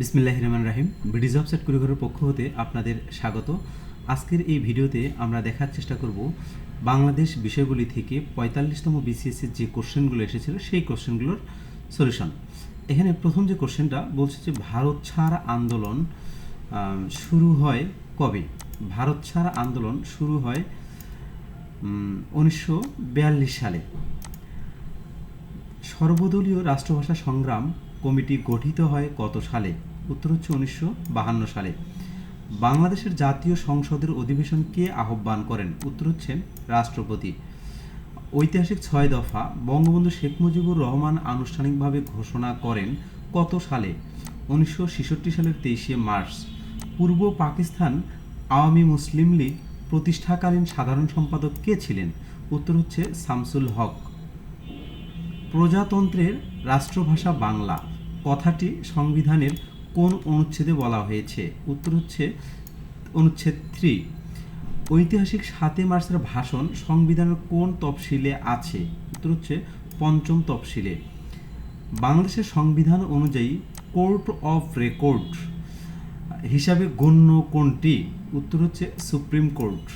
বিসমিল্লাহ রহমান রাহিম ব্রিটিশ ওয়েবসাইট কুড়িঘরের পক্ষ হতে আপনাদের স্বাগত। আজকের এই ভিডিওতে আমরা দেখার চেষ্টা করব বাংলাদেশ বিষয়গুলি থেকে পঁয়তাল্লিশতম বিসিএসের যে কোশ্চেনগুলো এসেছিল, সেই কোশ্চেনগুলোর সলিউশন। এখানে প্রথম যে কোশ্চেনটা বলছে যে, ভারত ছাড় আন্দোলন শুরু হয় কবে? ভারত ছাড় আন্দোলন শুরু হয় উনিশশো বিয়াল্লিশ সালে। সর্বদলীয় রাষ্ট্রভাষা সংগ্রাম কমিটি গঠিত হয় কত সালে? উত্তর হচ্ছে উনিশশো সালে। বাংলাদেশের জাতীয় সংসদের অধিবেশন কে আহ্বান করেন উত্তর হচ্ছে রাষ্ট্রপতি। ঐতিহাসিক ছয় দফা বঙ্গবন্ধু শেখ মুজিবুর রহমান আনুষ্ঠানিকভাবে ঘোষণা করেন কত সালে? উনিশশো সালের তেইশে মার্চ। পূর্ব পাকিস্তান আওয়ামী মুসলিম লীগ প্রতিষ্ঠাকালীন সাধারণ সম্পাদক কে ছিলেন? উত্তর হচ্ছে শামসুল হক। প্রজাতন্ত্রের রাষ্ট্রভাষা বাংলা। কথাটি সংবিধানের কোন অনুচ্ছেদে বলা হয়েছে? উত্তর হচ্ছে অনুচ্ছেদ থ্রি। ঐতিহাসিক সাতই মার্চের ভাষণ সংবিধানের কোন তফসিলে আছে? উত্তর হচ্ছে পঞ্চম তফসিলে। বাংলাদেশের সংবিধান অনুযায়ী কোর্ট অফ রেকর্ড হিসাবে গণ্য কোনটি? উত্তর হচ্ছে সুপ্রিম কোর্ট।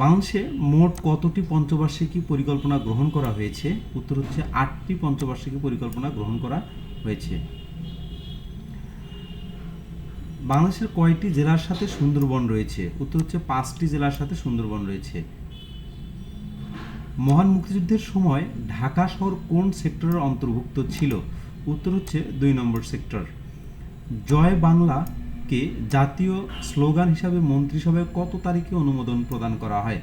বাংলাদেশে মোট কতটি পঞ্চবার্ষিকী পরিকল্পনা গ্রহণ করা হয়েছে? উত্তর হচ্ছে আটটি পঞ্চবার্ষিকী পরিকল্পনা গ্রহণ করা হয়েছে। বাংলাদেশের কয়টি জেলার সাথে সুন্দরবন রয়েছে? উত্তর হচ্ছে পাঁচটি জেলার সাথে সুন্দরবন রয়েছে। মহান মুক্তিযুদ্ধের সময় ঢাকা শহর কোন সেক্টরের অন্তর্ভুক্ত ছিল? উত্তর হচ্ছে দুই নম্বর সেক্টর। জয় বাংলাকে জাতীয় স্লোগান হিসাবে মন্ত্রিসভায় কত তারিখে অনুমোদন প্রদান করা হয়?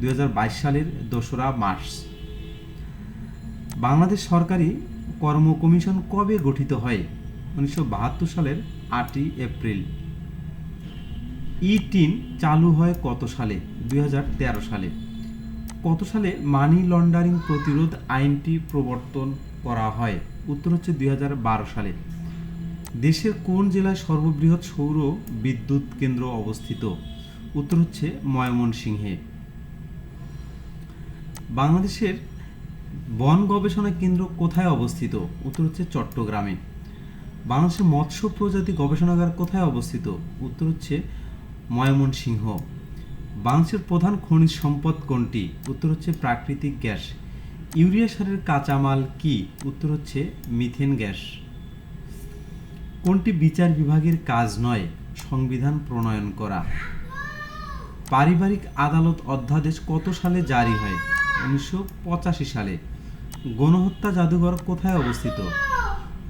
দুই হাজার বাইশ সালের দোসরা মার্চ। বাংলাদেশ সরকারি কর্ম কমিশন কবে গঠিত হয়? উনিশশো বাহাত্তর সালের আটই এপ্রিল। ই টিন চালু হয় কত সালে? দুই হাজার তেরো সালে। কত সালে মানি লন্ডারিং প্রতিরোধ আইনটি প্রবর্তন করা হয়? উত্তর হচ্ছে দুই হাজার বারো সালে। দেশের কোন জেলায় সর্ববৃহৎ সৌর বিদ্যুৎ কেন্দ্র অবস্থিত? উত্তর হচ্ছে ময়মনসিংহে। বাংলাদেশের বন গবেষণা কেন্দ্র কোথায় অবস্থিত? উত্তর হচ্ছে চট্টগ্রামে। বাংলাদেশের মৎস্য প্রজাতি গবেষণাগার কোথায় অবস্থিত? উত্তর হচ্ছে ময়মনসিংহ। বাংলাদেশের প্রধান খনিজ সম্পদ কোনটি? উত্তর হচ্ছে প্রাকৃতিক গ্যাস। ইউরিয়া সারের কাঁচামাল কি? উত্তর হচ্ছে মিথেন গ্যাস। কোনটি বিচার বিভাগের কাজ নয়? সংবিধান প্রণয়ন করা। পারিবারিক আদালত অধ্যাদেশ কত সালে জারি হয়? উনিশশো পঁচাশি সালে। গণহত্যা জাদুঘর কোথায় অবস্থিত?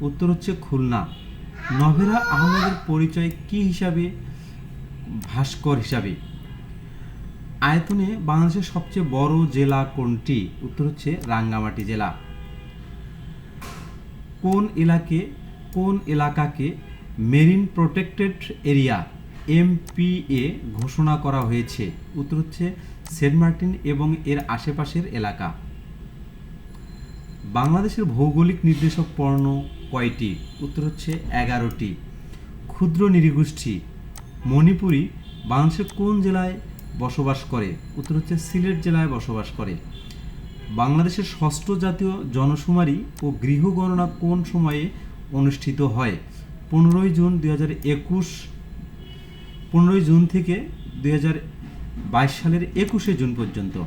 উত্তর হচ্ছে খুলনা। নভেরা আহমেদের পরিচয় কি হিসাবে? ভাস্কর হিসাবে। আয়তনে বাংলাদেশের সবচেয়ে বড় জেলা কোনটি? উত্তর হচ্ছে রাঙ্গামাটি জেলা। কোন এলাকে, কোন এলাকাকে মেরিন প্রোটেক্টেড এরিয়া, এমপিএ, ঘোষণা করা হয়েছে? উত্তর হচ্ছে সেন্ট মার্টিন এবং এর আশেপাশের এলাকা। বাংলাদেশের ভৌগোলিক নির্দেশক পর্ণ কয়টি? উত্তর হচ্ছে এগারোটি। ক্ষুদ্র নৃগোষ্ঠী, মণিপুরি বাংলাদেশের কোন জেলায় বসবাস করে? উত্তর হচ্ছে সিলেট জেলায় বসবাস করে। বাংলাদেশের ষষ্ঠ জাতীয় জনশুমারি ও গৃহ গণনা কোন সময়ে অনুষ্ঠিত হয়? পনেরোই জুন দুই হাজার একুশ, পনেরোই জুন থেকে দুই হাজার বাইশ সালের একুশে জুন পর্যন্ত।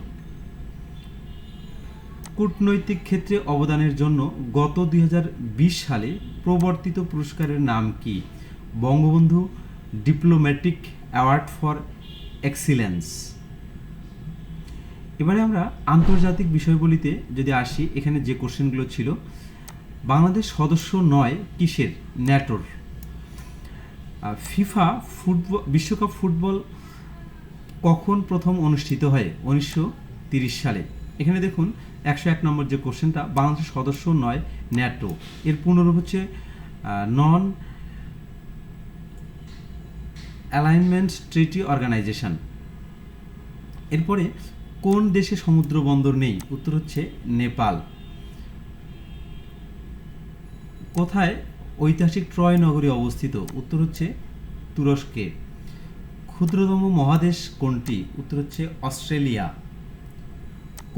কূটনৈতিক ক্ষেত্রে অবদানের জন্য গত দুই হাজার বিশ সালে প্রবর্তিত পুরস্কারের নাম কি? Bangabandhu diplomatic award for excellence এবারে আমরা আন্তর্জাতিক বিষয়গুলিতে যদি আসি, এখানে যে কোশ্চেনগুলো ছিল, বাংলাদেশ সদস্য নয় কিসের? ন্যাটোর। ফিফা ফুটবল, বিশ্বকাপ ফুটবল কখন প্রথম অনুষ্ঠিত হয়? উনিশশো সালে। এখানে দেখুন একশো এক নম্বর যে কোশ্চেনটা, বাংলাদেশের সদস্য নয়, ন্যাটো। এর পুনরূপ হচ্ছে নন অ্যালাইনমেন্ট ট্রিটি অর্গানাইজেশন এরপরে, কোন দেশে সমুদ্র বন্দর নেই? উত্তর হচ্ছে নেপাল। কোথায় ঐতিহাসিক ট্রয় নগরী অবস্থিত? উত্তর হচ্ছে তুরস্কে। ক্ষুদ্রতম মহাদেশ কোনটি? উত্তর হচ্ছে অস্ট্রেলিয়া।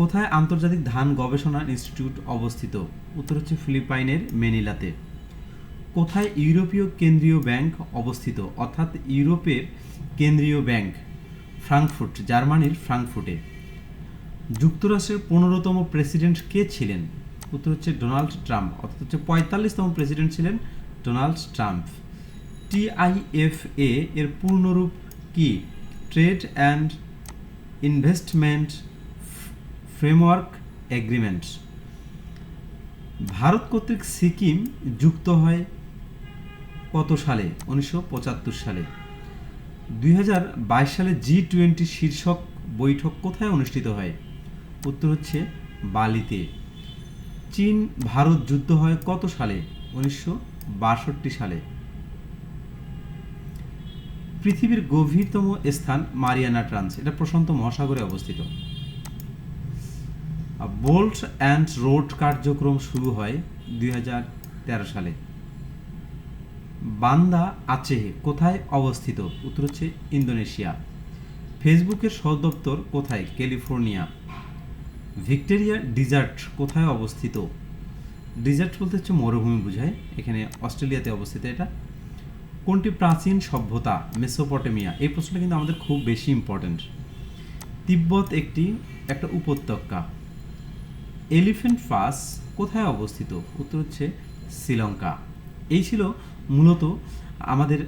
কোথায় আন্তর্জাতিক ধান গবেষণা ইনস্টিটিউট অবস্থিত? উত্তর হচ্ছে ফিলিপাইনের মেনিলাতে। কোথায় ইউরোপীয় কেন্দ্রীয় ব্যাংক অবস্থিত? অর্থাৎ ইউরোপের কেন্দ্রীয় ব্যাংক, ফ্রাঙ্কফুর্ট, জার্মানির ফ্রাঙ্কফুর্টে। যুক্তরাষ্ট্রের পনেরোতম প্রেসিডেন্ট কে ছিলেন? উত্তর হচ্ছে ডোনাল্ড ট্রাম্প। অর্থাৎ হচ্ছে পঁয়তাল্লিশতম প্রেসিডেন্ট ছিলেন ডোনাল্ড ট্রাম্প। টিআইএফএ এর পূর্ণরূপ কি? Trade and investment framework agreement Bharat কর্তৃক সিকিম যুক্ত হয় কত সালে? উনিশশো পঁচাত্তর সালে। দুই হাজার বাইশ সালে জি টোয়েন্টি শীর্ষক বৈঠক কোথায় অনুষ্ঠিত হয়? উত্তর হচ্ছে বালিতে। চীন, ভারত যুদ্ধ হয় কত সালে? উনিশশো বাষট্টি সালে। পৃথিবীর গভীরতম স্থান মারিয়ানা, ট্রান্স। এটা প্রশান্ত মহাসাগরে অবস্থিত। বোল্ট অ্যান্ড রোড কার্যক্রম শুরু হয় দুই হাজার তেরো সালে। বান্দা আচেহে কোথায় অবস্থিত? উত্তর হচ্ছে ইন্দোনেশিয়া। ফেসবুকের সদর দপ্তর কোথায়? ক্যালিফোর্নিয়া। ভিক্টোরিয়া ডিজার্ট কোথায় অবস্থিত? ডিজার্ট বলতে হচ্ছে মরুভূমি, বোঝায়। এখানে অস্ট্রেলিয়াতে অবস্থিত এটা। কোনটি প্রাচীন সভ্যতা? মেসোপটেমিয়া। এই প্রশ্নটা কিন্তু আমাদের খুব বেশি ইম্পর্ট্যান্ট তিব্বত একটি, একটা উপত্যকা। এলিফ্যান্ট পাস কোথায় অবস্থিত? উত্তর হচ্ছে শ্রীলঙ্কা। এই ছিল মূলত আমাদের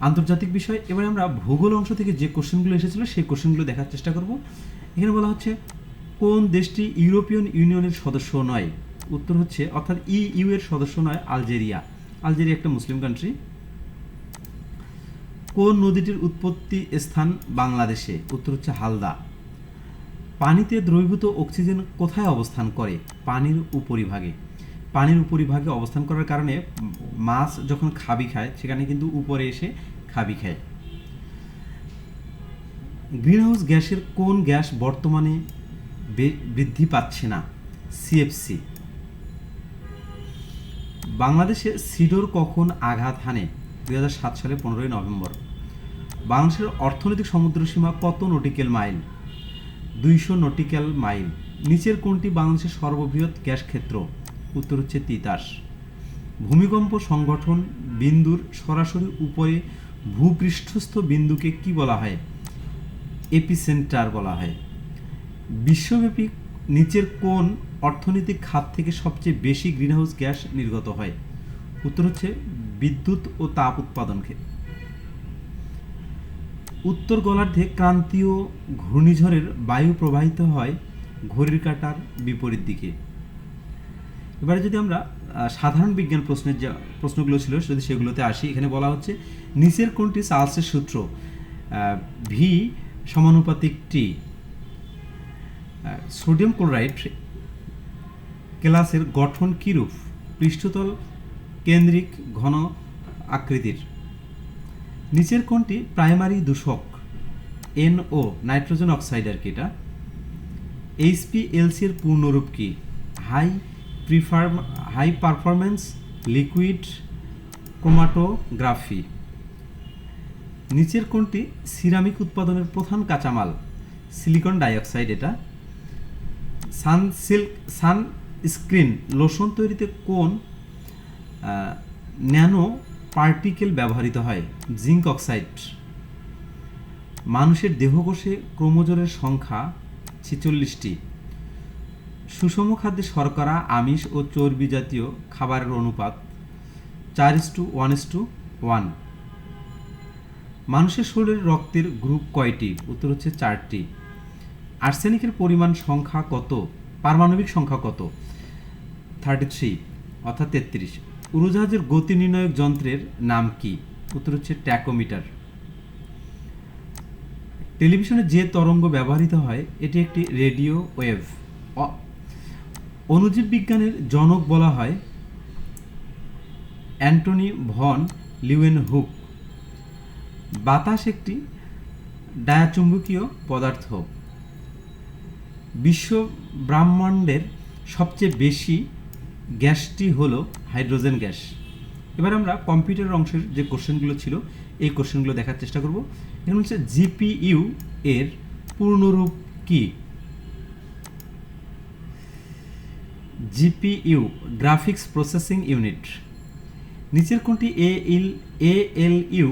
আন্তর্জাতিক বিষয়। এবার আমরা ভূগোল অংশ থেকে যে কোশ্চেনগুলো এসেছিল সেই কোশ্চেনগুলো দেখার চেষ্টা করব। এখানে বলা হচ্ছে, কোন দেশটি ইউরোপিয়ান ইউনিয়নের সদস্য নয়? উত্তর হচ্ছে, অর্থাৎ ইইউ এর সদস্য নয়, আলজেরিয়া। আলজেরিয়া একটা মুসলিম কান্ট্রি কোন নদীটির উৎপত্তি স্থান বাংলাদেশে? উত্তর হচ্ছে হালদা। পানিতে দ্রবীভূত অক্সিজেন কোথায় অবস্থান করে? পানির উপরিভাগে। পানির উপরিভাগে অবস্থান করার কারণে মাছ যখন খাবি খায়, সেখানে কিন্তু উপরে এসে খাবি খায়। গ্রিনহাউস গ্যাসের কোন গ্যাস বর্তমানে বৃদ্ধি পাচ্ছে না? সিএফসি বাংলাদেশে সিডোর কখন আঘাত হানে? দুই হাজার সাত সালে পনেরোই নভেম্বর। বাংলাদেশের অর্থনৈতিক সমুদ্রসীমা কত নটিক্যাল মাইল? দুইশো নটিক্যাল মাইল। নিচের কোনটি বাংলাদেশের সর্ববৃহৎ গ্যাস ক্ষেত্র। উত্তর হচ্ছে তিতাস। ভূমিকম্প সংগঠন বিন্দুর সরাসরি উপরে ভূপৃষ্ঠস্থ বিন্দুকে কি বলা হয়? এপিসেন্টার বলা হয়। বিশ্বব্যাপী নিচের কোন অর্থনৈতিক খাত থেকে সবচেয়ে বেশি গ্রিনহাউস গ্যাস নির্গত হয়। উত্তর হচ্ছে বিদ্যুৎ ও তাপ উৎপাদন ক্ষেত্র। উত্তর গোলার্ধে ক্রান্তীয় ঘূর্ণিঝড়ের বায়ু প্রবাহিত হয় ঘড়ির কাঁটার বিপরীত দিকে। এবারে যদি আমরা সাধারণ বিজ্ঞান প্রশ্নের যে, প্রশ্নগুলো ছিল, যদি সেগুলোতে আসি, এখানে বলা হচ্ছে, নিচের কোনটি চার্লসের সূত্র? ভি সমানুপাতিক টি সোডিয়াম ক্লোরাইড ক্লাসের গঠন কিরূপ? পৃষ্ঠতল কেন্দ্রিক ঘন আকৃতির। নিচের কোনটি প্রাইমারি দূষক এনও নাইট্রোজেন অক্সাইড আর কি এটা? এইচপিএলসি এর পূর্ণরূপ কি? High prefer high performance liquid chromatography নিচের কোনটি সিরামিক উৎপাদনের প্রধান কাঁচামাল সিলিকন ডাইঅক্সাইড এটা। Sun silk sun screen lotion তৈরিতে কোন ন্যানো পার্টিকেল ব্যবহৃত হয় জিঙ্ক অক্সাইড। মানুষের দেহকোষে ক্রোমোজোরের সংখ্যা ছেচল্লিশটি। সুষম খাদ্যে শর্করা, আমিষ ও চর্বি জাতীয় খাবারের অনুপাত চার is to one is to one. মানুষের শরীরের রক্তের গ্রুপ কয়টি? উত্তর হচ্ছে চারটি। আর্সেনিকের পরিমাণ সংখ্যা কত? পারমাণবিক সংখ্যা কত? থার্টি থ্রি অর্থাৎ তেত্রিশ। উড়োজাহাজের গতি নির্ণায়ক যন্ত্রের নাম কি? উত্তর হচ্ছে ট্যাকোমিটার। টেলিভিশনে যে তরঙ্গ ব্যবহৃত হয়, এটি একটি রেডিও ওয়েভ। অণুজীব বিজ্ঞানের জনক বলা হয় অ্যান্টনি ভন লিউয়েন হুক। বাতাস একটি ডায়াচুম্বকীয় পদার্থ। বিশ্ব ব্রহ্মাণ্ডের সবচেয়ে বেশি গ্যাসটি হলো হাইড্রোজেন গ্যাস। এবার আমরা কম্পিউটার অংশের যে কোশ্চেনগুলো ছিল, এই কোশ্চেনগুলো দেখার চেষ্টা করব। এখানে হচ্ছে জিপিইউ এর পূর্ণরূপ কি? GPU, graphics processing unit. নিচের কোনটি এ এল এ এল ইউ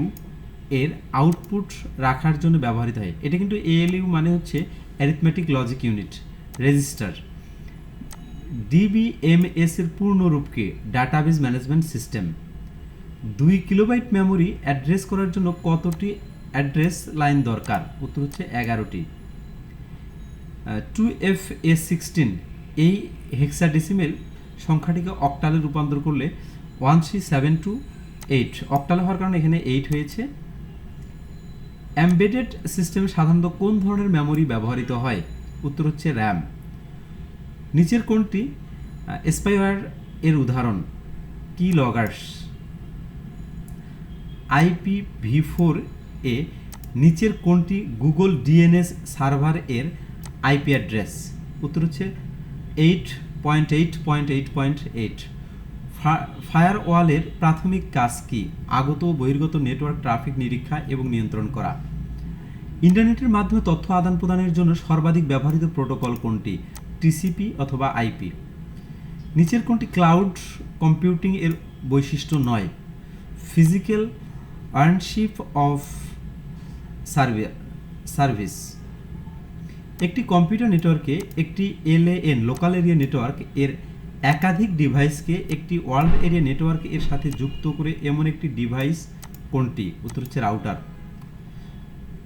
এর আউটপুট রাখার জন্য ব্যবহৃত হয়? এটা কিন্তু এ এল ইউ মানে হচ্ছে arithmetic logic unit register DBMS এর পূর্ণরূপকে ডাটাবেজ ম্যানেজমেন্ট সিস্টেম দুই কিলোবাইট মেমোরি অ্যাড্রেস করার জন্য কতটি অ্যাড্রেস লাইন দরকার? উত্তর হচ্ছে এগারোটি। টু এফ এ সিক্সটিন এই হেক্সাডেসিমেল সংখ্যাটিকে অক্টালে রূপান্তর করলে one three seven two eight অক্টালে হওয়ার কারণে এখানে এইট হয়েছে। এমবেডেড সিস্টেমে সাধারণত কোন ধরনের মেমোরি ব্যবহৃত হয়? উত্তর হচ্ছে র্যাম নিচের কোনটি স্পাইওয়ার এর উদাহরণ। Key loggers IP V four এ নিচের কোনটি গুগল ডিএনএস সার্ভার এর আইপি অ্যাড্রেস উত্তর হচ্ছে eight point eight point eight point eight fire ওয়ালের প্রাথমিক কাজ কি? আগত বহির্গত নেটওয়ার্ক ট্রাফিক নিরীক্ষা এবং নিয়ন্ত্রণ করা। ইন্টারনেটের মাধ্যমে তথ্য আদান প্রদানের জন্য সর্বাধিক ব্যবহৃত প্রোটোকল কোনটি? টিসিপি অথবা আইপি। নিচের কোনটি ক্লাউড কম্পিউটিং এর বৈশিষ্ট্য নয়? Physical ownership of survey service একটি কম্পিউটার নেটওয়ার্কে একটি এলএএন লোকাল এরিয়া নেটওয়ার্ক এর একাধিক ডিভাইসকে একটি ওয়ার্ল্ড এরিয়া নেটওয়ার্ক এর সাথে যুক্ত করে এমন একটি ডিভাইস কোনটি? উত্তর হচ্ছে রাউটার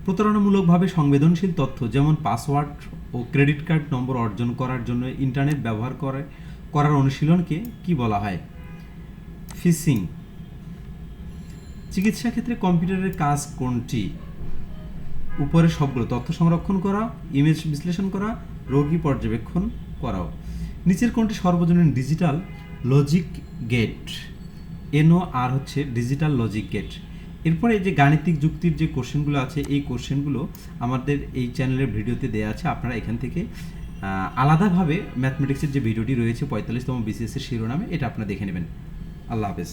প্রতারণামূলকভাবে সংবেদনশীল তথ্য, যেমন পাসওয়ার্ড ও ক্রেডিট কার্ড নম্বর অর্জন করার জন্য ইন্টারনেট ব্যবহার করে, করার অনুশীলনকে কি বলা হয়? ফিসিং চিকিৎসা ক্ষেত্রে কম্পিউটারের কাজ কোনটি? উপরে সবগুলো, তথ্য সংরক্ষণ করা ইমেজ বিশ্লেষণ করা, রোগী পর্যবেক্ষণ করাও। নিচের কোনটি সর্বজনীন digital logic gate N O R digital logic gate এরপরে যে গাণিতিক যুক্তির যে কোশ্চেনগুলো আছে, এই কোশ্চেনগুলো আমাদের এই চ্যানেলের ভিডিওতে দেওয়া আছে। আপনারা এখান থেকে আলাদাভাবে ম্যাথমেটিক্সের যে ভিডিওটি রয়েছে, পঁয়তাল্লিশতম বিসিএসের শিরোনামে, এটা আপনারা দেখে নেবেন। আল্লাহ হাফেজ।